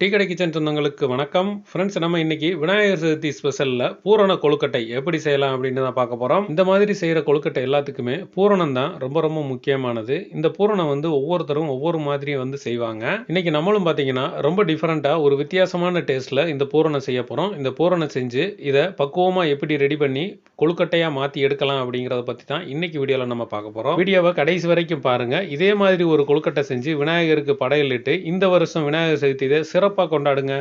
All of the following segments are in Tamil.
டீ கடை கிச்சன் சொந்தங்களுக்கு வணக்கம். ஃப்ரெண்ட்ஸ் நம்ம இன்னைக்கு விநாயகர் சதுர்த்தி ஸ்பெஷலில் பூரண கொழுக்கட்டை எப்படி செய்யலாம் அப்படின்னு தான் பார்க்க போகிறோம் இந்த மாதிரி செய்கிற கொழுக்கட்டை எல்லாத்துக்குமே பூரணம் தான் ரொம்ப ரொம்ப முக்கியமானது. இந்த பூரணம் வந்து ஒவ்வொருத்தரும் ஒவ்வொரு மாதிரி வந்து செய்வாங்க. இன்னைக்கு நம்மளும் பார்த்தீங்கன்னா ரொம்ப டிஃப்ரெண்ட்டாக ஒரு வித்தியாசமான டேஸ்ட்டில் இந்த பூரணம் செய்ய போகிறோம் இந்த பூரணம் செஞ்சு இதை பக்குவமாக எப்படி ரெடி பண்ணி கொழுக்கட்டையாக மாற்றி எடுக்கலாம் அப்படிங்கிறத பற்றி தான் இன்னைக்கு வீடியோவில் நம்ம பார்க்க போகிறோம் வீடியோவை கடைசி வரைக்கும் பாருங்கள் இதே மாதிரி ஒரு கொழுக்கட்டை செஞ்சு விநாயகருக்கு படையலிட்டு இந்த வருஷம் விநாயகர் சதுர்த்தி இதை சிறப்பாக கொண்டாடுங்க.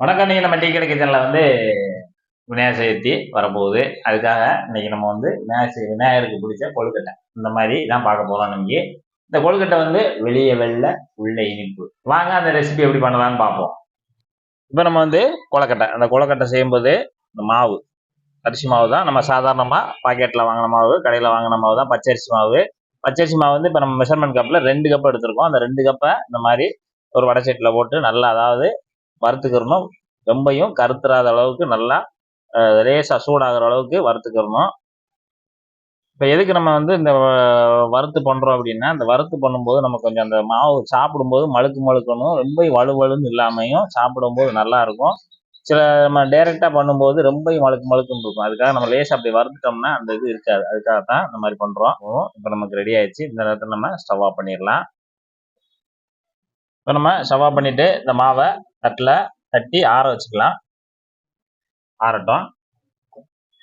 வணக்கம் நீங்கள் நம்ம டீ கடை வந்து விநாயகர் சதுர்த்தி வரப்போகுது. அதுக்காக இன்னைக்கு நம்ம வந்து விநாயகர் விநாயகருக்கு பிடிச்ச கொழுக்கட்டை. இந்த மாதிரி தான் பார்க்க போகிறோம் நமக்கு இந்த கொழுக்கட்டை வந்து வெளியே வெள்ளை உள்ள இனிப்பு. வாங்க அந்த ரெசிபி எப்படி பண்ணலாம்னு பார்ப்போம். இப்போ நம்ம வந்து கொலக்கட்டை அந்த கொலக்கட்டை செய்யும்போது இந்த மாவு. அரிசி மாவு தான். நம்ம சாதாரணமாக பாக்கெட்டில் வாங்கின மாவு கடையில் வாங்கின மாவு தான். பச்சரிசி மாவு. பச்சரிசி மாவு வந்து இப்போ நம்ம மெஷர்மெண்ட் கப்பில் ரெண்டு கப் எடுத்திருக்கோம். அந்த ரெண்டு கப்பை இந்த மாதிரி ஒரு வடச்சட்டியில் போட்டு நல்லா அதாவது வறுத்துக்கிறணும். ரொம்பையும் கருத்துறாத அளவுக்கு நல்லா ரேஸாக சூடாகிற அளவுக்கு வறுத்துக்கிறணும். இப்போ எதுக்கு நம்ம வந்து இந்த வறுத்து பண்ணுறோம் அப்படின்னா இந்த வறுத்து பண்ணும்போது நம்ம கொஞ்சம் அந்த மாவு சாப்பிடும்போது மழுக்கு மழுக்கணும். ரொம்ப வலுவலுன்னு இல்லாமையும் சாப்பிடும்போது நல்லா இருக்கும். சில நம்ம டைரெக்டாக பண்ணும்போது ரொம்ப மழுக்கு மழுக்கும் இருக்கும் அதுக்காக நம்ம லேசாக அப்படி வறுத்துட்டோம்னா அந்த இது இருக்காது. அதுக்காக தான் இந்த மாதிரி பண்ணுறோம் இப்போ நமக்கு ரெடி ஆயிடுச்சு. இந்த நேரத்தில் நம்ம ஸ்டவ் ஆஃப் பண்ணிடலாம். இப்போ நம்ம ஸ்டவ் ஆஃப் பண்ணிவிட்டு இந்த மாவை தட்டில் தட்டி ஆற வச்சுக்கலாம். ஆறட்டும்.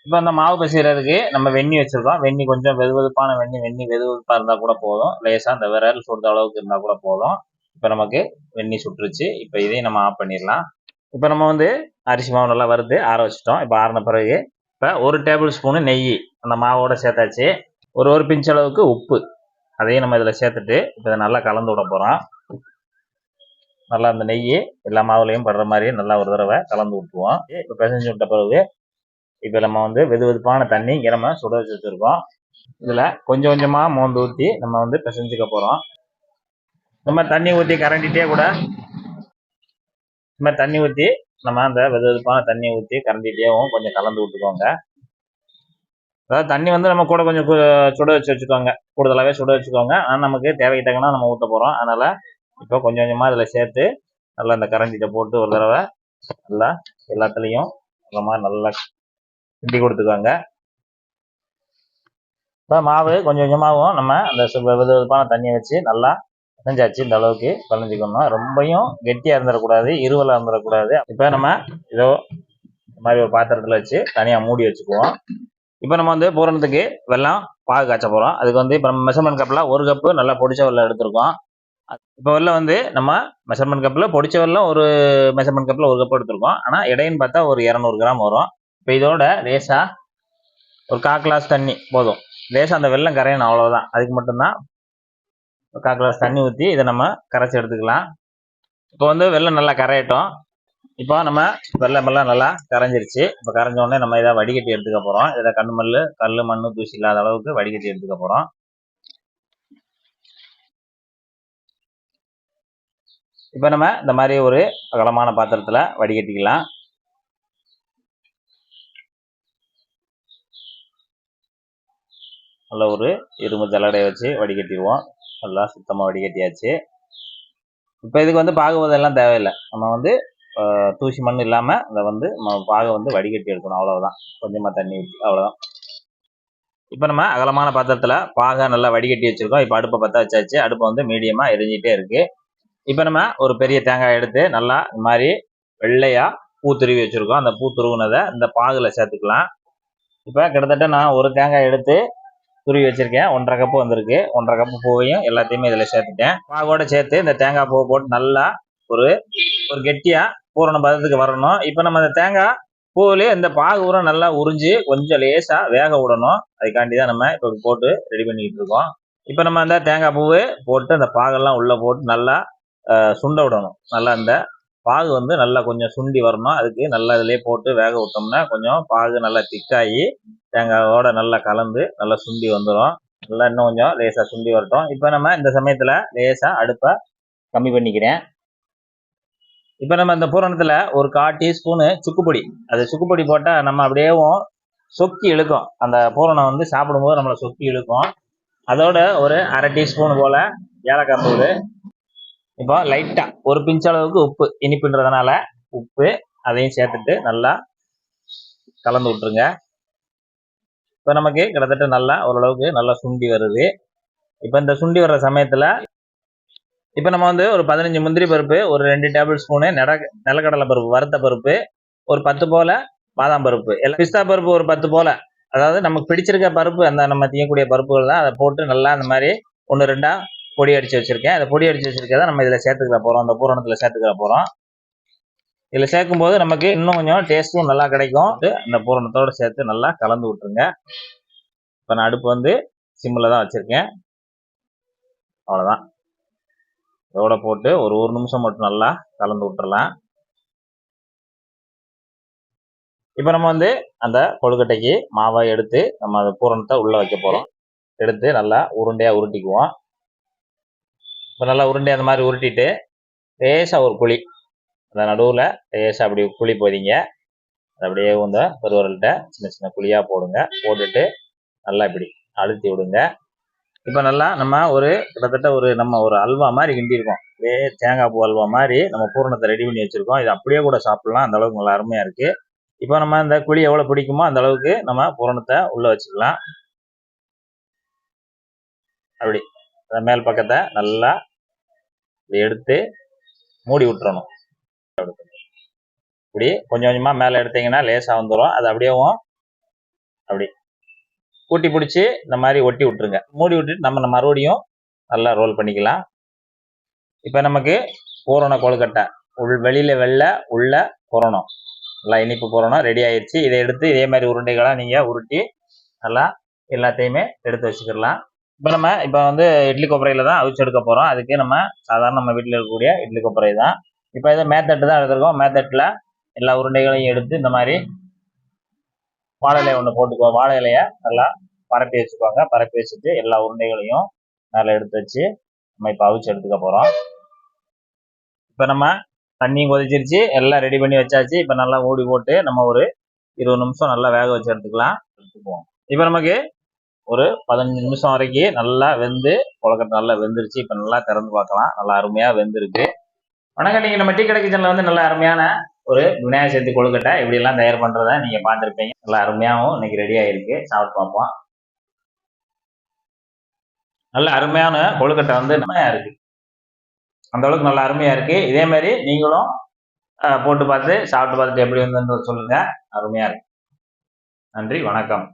இப்போ அந்த மாவு பிசைறதுக்கு நம்ம வெண்ணி வச்சுருக்கோம். வெந்நி கொஞ்சம் வெது வெதுப்பான வெண்ணி வெந்நி வெது வெதுப்பாக இருந்தால் கூட போதும். லேசாக அந்த விரல் சுடுற அளவுக்கு இருந்தால் கூட போதும். இப்போ நமக்கு வெண்ணி சுட்டுருச்சு இப்போ இதையும் நம்ம ஆஃப் பண்ணிடலாம். இப்போ நம்ம வந்து அரிசி மாவு நல்லா வருது ஆற வச்சிட்டோம். இப்போ ஆறின பிறகு இப்போ ஒரு டேபிள் ஸ்பூனு நெய் அந்த மாவோட சேர்த்தாச்சு. ஒரு ஒரு பிஞ்ச் அளவுக்கு உப்பு. அதையும் நம்ம இதில் சேர்த்துட்டு இப்போ இதை நல்லா கலந்து விட போகிறோம் நல்லா அந்த நெய் எல்லா மாவுலையும் படுற மாதிரி நல்லா ஒரு தடவை கலந்து விட்டுருவோம். இப்போ பிசைஞ்சு விட்ட பிறகு இப்போ நம்ம வந்து வெது வெதுப்பான தண்ணி இங்கே நம்ம சுட வச்சு வச்சுருக்கோம். இதில் கொஞ்சம் கொஞ்சமாக மோந்து ஊற்றி நம்ம வந்து பிசைஞ்சுக்க போகிறோம் இந்த மாதிரி தண்ணி ஊற்றி கரண்டிட்டே கூட இது மாதிரி தண்ணி ஊற்றி நம்ம அந்த வெது வெதுப்பான தண்ணியை ஊற்றி கரண்டிட்டேவும் கொஞ்சம் கலந்து விட்டுக்கோங்க. அதாவது தண்ணி வந்து நம்ம கூட கொஞ்சம் சுட வச்சு வச்சுக்கோங்க. கூடுதலாகவே சுட வச்சுக்கோங்க. ஆனால் நமக்கு தேவைக்கு நம்ம ஊற்ற போகிறோம் அதனால் இப்போ கொஞ்சம் கொஞ்சமாக அதில் சேர்த்து நல்லா அந்த கரண்டிட்ட போட்டு ஒரு தடவை நல்லா எல்லாத்துலேயும் இந்த மாதிரி நல்லா கிண்டி கொடுத்துக்கோங்க. இப்போ மாவு கொஞ்சம் கொஞ்சமாகவும் நம்ம அந்த வெது வெதுப்பான தண்ணியை வச்சு நல்லா பிணைஞ்சாச்சு இந்த அளவுக்கு பிணைஞ்சிக்கணும் ரொம்பையும் கெட்டியாக இருந்துடக்கூடாது இருவலாக இருந்துடக்கூடாது இப்போ நம்ம இதோ இந்த மாதிரி ஒரு பாத்திரத்தில் வச்சு தனியாக மூடி வச்சுக்குவோம். இப்போ நம்ம வந்து பூரணத்துக்கு வெள்ளம் பாகு காய்ச்ச போகிறோம் அதுக்கு வந்து இப்போ நம்ம மெஷர்மெண்ட் கப்பில் ஒரு கப்பு நல்லா பொடிச்ச வெல்லம் எடுத்திருக்கோம். இப்போ வெல்லம் வந்து நம்ம மெஷர்மெண்ட் கப்பில் பொடிச்ச வெல்லம் ஒரு மெஷர்மெண்ட் கப்பில் ஒரு கப்பு எடுத்திருக்கோம். ஆனால் இடையின்னு பார்த்தா ஒரு இரநூறு கிராம் வரும். இப்போ இதோட லேசாக ஒரு கால் கிளாஸ் தண்ணி போதும். லேசாக அந்த வெள்ளம் கரையணும் அவ்வளோதான் அதுக்கு மட்டும்தான் கால் கிளாஸ் தண்ணி ஊற்றி இதை நம்ம கரைச்சி எடுத்துக்கலாம். இப்போ வந்து வெள்ளம் நல்லா கரையட்டும். இப்போ நம்ம வெள்ளம் எல்லாம் நல்லா கரைஞ்சிருச்சு. இப்போ கரைஞ்ச உடனே நம்ம இதை வடிகட்டி எடுத்துக்க போகிறோம் இதில் கண்ணு மண் கல் மண் தூசி இல்லாத அளவுக்கு வடிகட்டி எடுத்துக்க போகிறோம் இப்போ நம்ம இந்த மாதிரி ஒரு அகலமான பாத்திரத்தில் வடிகட்டிக்கலாம். நல்ல ஒரு இரும்பு ஜல்லடையை வச்சு வடிகட்டிடுவோம். நல்லா சுத்தமாக வடிகட்டியாச்சு. இப்போ இதுக்கு வந்து பாகுவதெல்லாம் தேவையில்லை. நம்ம வந்து தூசி மண் இல்லாமல் அதை வந்து நம்ம பாகை வந்து வடிகட்டி எடுக்கணும். அவ்வளோதான் கொஞ்சமாக தண்ணி ஊற்றி அவ்வளோதான் இப்போ நம்ம அகலமான பாத்திரத்தில் பாகை நல்லா வடிகட்டி வச்சுருக்கோம். இப்போ அடுப்பை பற்ற வச்சாச்சு. அடுப்பை வந்து மீடியமாக எரிஞ்சிகிட்டே இருக்குது இப்போ நம்ம ஒரு பெரிய தேங்காய் எடுத்து நல்லா இந்த மாதிரி வெள்ளையாக பூ துருவி வச்சுருக்கோம். அந்த பூ துருவினதை இந்த பாகில் சேர்த்துக்கலாம். இப்போ கிட்டத்தட்ட நான் ஒரு தேங்காய் எடுத்து துருவி வச்சிருக்கேன். ஒன்றரை கப்பு வந்திருக்கு. ஒன்றரை கப்பு பூவையும் எல்லாத்தையுமே இதில் சேர்த்துட்டேன். பாகோட சேர்த்து இந்த தேங்காய் பூவை போட்டு நல்லா ஒரு ஒரு கெட்டியாக பூரண பதத்துக்கு வரணும். இப்போ நம்ம இந்த தேங்காய் பூவிலே இந்த பாகு ஊரம் நல்லா உறிஞ்சு கொஞ்சம் லேசாக வேக விடணும். அதுக்காண்டி தான் நம்ம இப்போ போட்டு ரெடி பண்ணிக்கிட்டு இருக்கோம். இப்போ நம்ம அந்த தேங்காய் பூவு போட்டு அந்த பாகெல்லாம் உள்ளே போட்டு நல்லா சுண்ட விடணும். நல்லா அந்த பாகு வந்து நல்லா கொஞ்சம் சுண்டி வரணும். அதுக்கு நல்லா இதிலே போட்டு வேக விட்டோம்னா கொஞ்சம் பாகு நல்லா திக்காகி தேங்காயோட நல்லா கலந்து நல்லா சுண்டி வந்துடும் நல்லா இன்னும் கொஞ்சம் லேசாக சுண்டி வரட்டும். இப்போ நம்ம இந்த சமயத்தில் லேசாக அடுப்பை கம்மி பண்ணிக்கிறேன். இப்போ நம்ம இந்த பூரணத்தில் ஒரு கால் டீஸ்பூனு சுக்குப்பொடி. அது சுக்குப்பொடி போட்டால் நம்ம அப்படியேவும் சொக்கி இழுக்கும். அந்த பூரணம் வந்து சாப்பிடும்போது நம்மளை சொக்கி இழுக்கும். அதோட ஒரு அரை டீஸ்பூன் போல ஏலக்காய் தூள் இப்போ லைட்டா ஒரு பிஞ்ச் அளவுக்கு உப்பு இனிப்புன்றதுனால உப்பு அதையும் சேர்த்துட்டு நல்லா கலந்து விட்டுருங்க. இப்போ நமக்கு கிட்டத்தட்ட நல்லா ஓரளவுக்கு நல்லா சுண்டி வருது. இப்போ இந்த சுண்டி வர்ற சமயத்தில் இப்போ நம்ம வந்து ஒரு பதினஞ்சு முந்திரி பருப்பு ஒரு ரெண்டு டேபிள் ஸ்பூனு நட நிலக்கடலை பருப்பு வறுத்த பருப்பு ஒரு பத்து போல பாதாம் பருப்பு எல்லாம் பிஸ்தா பருப்பு ஒரு பத்து போல. அதாவது நமக்கு பிடிச்சிருக்க பருப்பு அந்த நம்ம தீயக்கூடிய பருப்புகள் தான். அதை போட்டு நல்லா அந்த மாதிரி ஒன்று ரெண்டா பொடி அடித்து வச்சுருக்கேன். அந்த பொடி அடித்து வச்சுருக்கதை நம்ம இதில் சேர்த்துக்கிற போகிறோம் அந்த பூரணத்தில் சேர்த்துக்கிற போகிறோம் இதில் சேர்க்கும்போது நமக்கு இன்னும் கொஞ்சம் டேஸ்ட்டும் நல்லா கிடைக்கும். அந்த பூரணத்தோடு சேர்த்து நல்லா கலந்து விட்டுருங்க. இப்போ நான் அடுப்பு வந்து சிம்மில் தான் வச்சுருக்கேன். அவ்வளோதான் இதோட போட்டு ஒரு ஒரு நிமிஷம் மட்டும் நல்லா கலந்து விட்டுறலாம். இப்போ நம்ம வந்து அந்த கொழுக்கட்டைக்கு மாவை எடுத்து நம்ம அந்த பூரணத்தை உள்ளே வைக்க போகிறோம் எடுத்து நல்லா உருண்டையாக உருட்டிக்குவோம். இப்போ நல்லா உருண்டை அந்த மாதிரி உருட்டிட்டு லேசாக ஒரு குழி அந்த நடுவில் லேசாக அப்படி குழி போதிங்க அப்படியே இந்த பெருவரல்கிட்ட சின்ன சின்ன குழியாக போடுங்க. போட்டுட்டு நல்லா இப்படி அழுத்தி விடுங்க. இப்போ நல்லா நம்ம ஒரு கிட்டத்தட்ட ஒரு நம்ம ஒரு அல்வா மாதிரி கிண்டியிருக்கோம். அப்படியே தேங்காய் பூ அல்வா மாதிரி நம்ம பூரணத்தை ரெடி பண்ணி வச்சுருக்கோம். இது அப்படியே கூட சாப்பிட்லாம். அந்த அளவுக்கு நல்லா அருமையாக இருக்குது இப்போ நம்ம இந்த குழி எவ்வளோ பிடிக்குமோ அந்த அளவுக்கு நம்ம பூரணத்தை உள்ளே வச்சுக்கலாம் அப்படி. அந்த மேல் பக்கத்தை நல்லா எடுத்து மூடி விட்டுறணும். இப்படி கொஞ்சம் கொஞ்சமாக மேலே எடுத்தீங்கன்னா லேசாக வந்துடும் அது அப்படியேவும் அப்படி கூட்டி பிடிச்சி இந்த மாதிரி ஒட்டி விட்டுருங்க. மூடி விட்டுட்டு நம்ம மறுபடியும் நல்லா ரோல் பண்ணிக்கலாம். இப்போ நமக்கு பூரண கொழுக்கட்டை உள் வெளியில் வெள்ளை உள்ள பூரணம். நல்லா இனிப்பு பூரணம் ரெடி ஆயிடுச்சு இதை எடுத்து இதே மாதிரி உருண்டைகளாக நீங்கள் உருட்டி நல்லா எல்லாத்தையுமே எடுத்து வச்சுக்கிடலாம் இப்போ நம்ம இப்போ வந்து இட்லி கொப்பரையில் தான் அவிச்சு எடுக்க போகிறோம் அதுக்கு நம்ம சாதாரண நம்ம வீட்டில் இருக்கக்கூடிய இட்லி கொப்பரை தான். இப்போ இதை மேத்தட்டு தான் எடுத்துருக்கோம். மேத்தட்டில் எல்லா உருண்டைகளையும் எடுத்து இந்த மாதிரி வாழை இலையை ஒன்று போட்டுக்கோ வாழை இலையை நல்லா பரப்பி வச்சுக்கோங்க. பரப்பி வச்சுட்டு எல்லா உருண்டைகளையும் மேலே எடுத்து வச்சு நம்ம இப்போ அவிச்சு எடுத்துக்க போகிறோம் இப்போ நம்ம தண்ணியும் கொதிச்சிருச்சு. எல்லாம் ரெடி பண்ணி வச்சாச்சு. இப்போ நல்லா மூடி போட்டு நம்ம ஒரு இருபது நிமிஷம் நல்லா வேக வச்சு எடுத்துக்கலாம். எடுத்துக்குவோம். இப்போ நமக்கு ஒரு பதினஞ்சு நிமிஷம் வரைக்கும் நல்லா வெந்து கொலக்கட்டை நல்லா வெந்துருச்சு. இப்போ நல்லா திறந்து பார்க்கலாம். நல்லா அருமையாக வெந்திருக்கு. வணக்கம். நீங்கள் நம்ம டீ கடை கிச்சனில் வந்து நல்லா அருமையான ஒரு விநாயகர் சதுர்த்தி கொழுக்கட்டை இப்படியெல்லாம் தயார் பண்ணுறத நீங்கள் பார்த்துருப்பீங்க. நல்லா அருமையாகவும் இன்னைக்கு ரெடி ஆகிருக்கு சாப்பிட்டு பார்ப்போம். நல்ல அருமையான கொழுக்கட்டை வந்து நம்மையா இருக்கு. அந்த அளவுக்கு நல்லா அருமையாக இருக்கு. இதே மாதிரி நீங்களும் போட்டு பார்த்து சாப்பிட்டு பார்த்துட்டு எப்படி வந்துன்னு சொல்லுங்கள் அருமையாக இருக்கு. நன்றி. வணக்கம்.